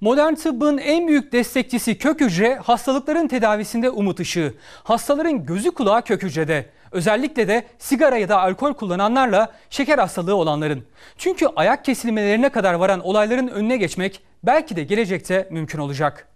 Modern tıbbın en büyük destekçisi kök hücre hastalıkların tedavisinde umut ışığı. Hastaların gözü kulağı kök hücrede. Özellikle de sigara ya da alkol kullananlarla şeker hastalığı olanların. Çünkü ayak kesilmelerine kadar varan olayların önüne geçmek belki de gelecekte mümkün olacak.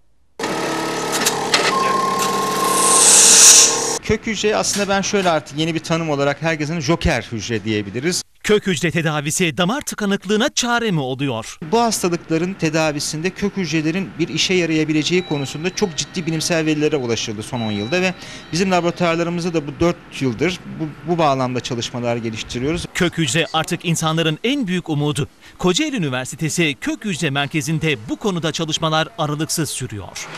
Kök hücre aslında ben şöyle artık yeni bir tanım olarak herkesin joker hücre diyebiliriz. Kök hücre tedavisi damar tıkanıklığına çare mi oluyor? Bu hastalıkların tedavisinde kök hücrelerin bir işe yarayabileceği konusunda çok ciddi bilimsel verilere ulaşıldı son 10 yılda ve bizim laboratuvarlarımızda da bu 4 yıldır bu, bu bağlamda çalışmalar geliştiriyoruz. Kök hücre artık insanların en büyük umudu. Kocaeli Üniversitesi Kök Hücre Merkezi'nde bu konuda çalışmalar aralıksız sürüyor.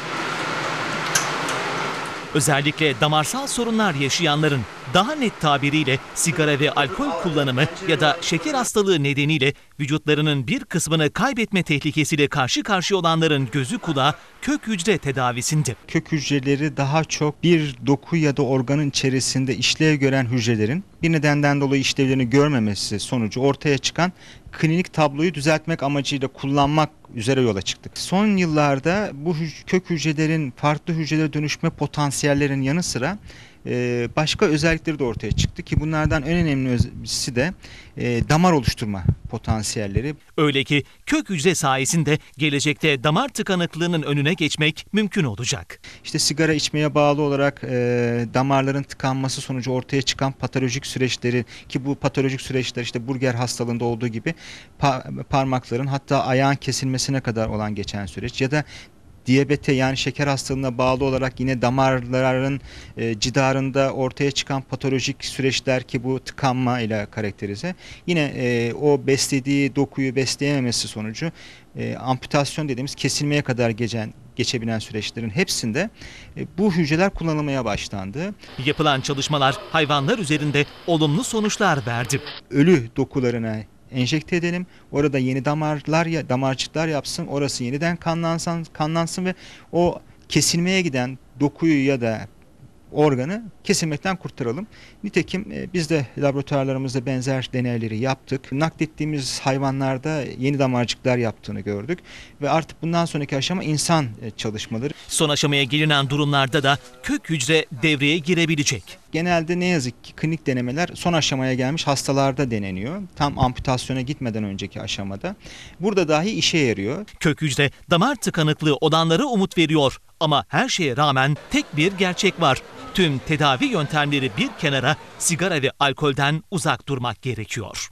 Özellikle damarsal sorunlar yaşayanların daha net tabiriyle sigara ve alkol kullanımı ya da şeker hastalığı nedeniyle vücutlarının bir kısmını kaybetme tehlikesiyle karşı karşıya olanların gözü kulağı kök hücre tedavisinde. Kök hücreleri daha çok bir doku ya da organın içerisinde işlev gören hücrelerin bir nedenden dolayı işlevlerini görmemesi sonucu ortaya çıkan klinik tabloyu düzeltmek amacıyla kullanmak üzere yola çıktık. Son yıllarda bu kök hücrelerin farklı hücrelere dönüşme potansiyellerin yanı sıra e, başka özellikleri de ortaya çıktı ki bunlardan en önemlisi de e, damar oluşturma potansiyelleri. Öyle ki kök hücre sayesinde gelecekte damar tıkanıklığının önüne geçmek mümkün olacak. İşte sigara içmeye bağlı olarak e, damarların tıkanması sonucu ortaya çıkan patolojik süreçleri ki bu patolojik süreçler işte burger hastalığında olduğu gibi pa- parmakların hatta ayağın kesilmesine kadar olan geçen süreç ya da diyabete yani şeker hastalığına bağlı olarak yine damarların e, cidarında ortaya çıkan patolojik süreçler ki bu tıkanma ile karakterize. Yine e, o beslediği dokuyu besleyememesi sonucu e, amputasyon dediğimiz kesilmeye kadar geçen geçebilen süreçlerin hepsinde e, bu hücreler kullanılmaya başlandı. Yapılan çalışmalar hayvanlar üzerinde olumlu sonuçlar verdi. Ölü dokularına enjekte edelim. Orada yeni damarlar ya damarcıklar yapsın. Orası yeniden kanlansın, kanlansın ve o kesilmeye giden dokuyu ya da organı kesilmekten kurtaralım. Nitekim e, biz de laboratuvarlarımızda benzer deneyleri yaptık. Naklettiğimiz hayvanlarda yeni damarcıklar yaptığını gördük ve artık bundan sonraki aşama insan e, çalışmaları. Son aşamaya gelinen durumlarda da kök hücre devreye girebilecek. Genelde ne yazık ki klinik denemeler son aşamaya gelmiş hastalarda deneniyor. Tam amputasyona gitmeden önceki aşamada. Burada dahi işe yarıyor. Kök hücre damar tıkanıklığı olanlara umut veriyor. Ama her şeye rağmen tek bir gerçek var. Tüm tedavi yöntemleri bir kenara sigara ve alkolden uzak durmak gerekiyor.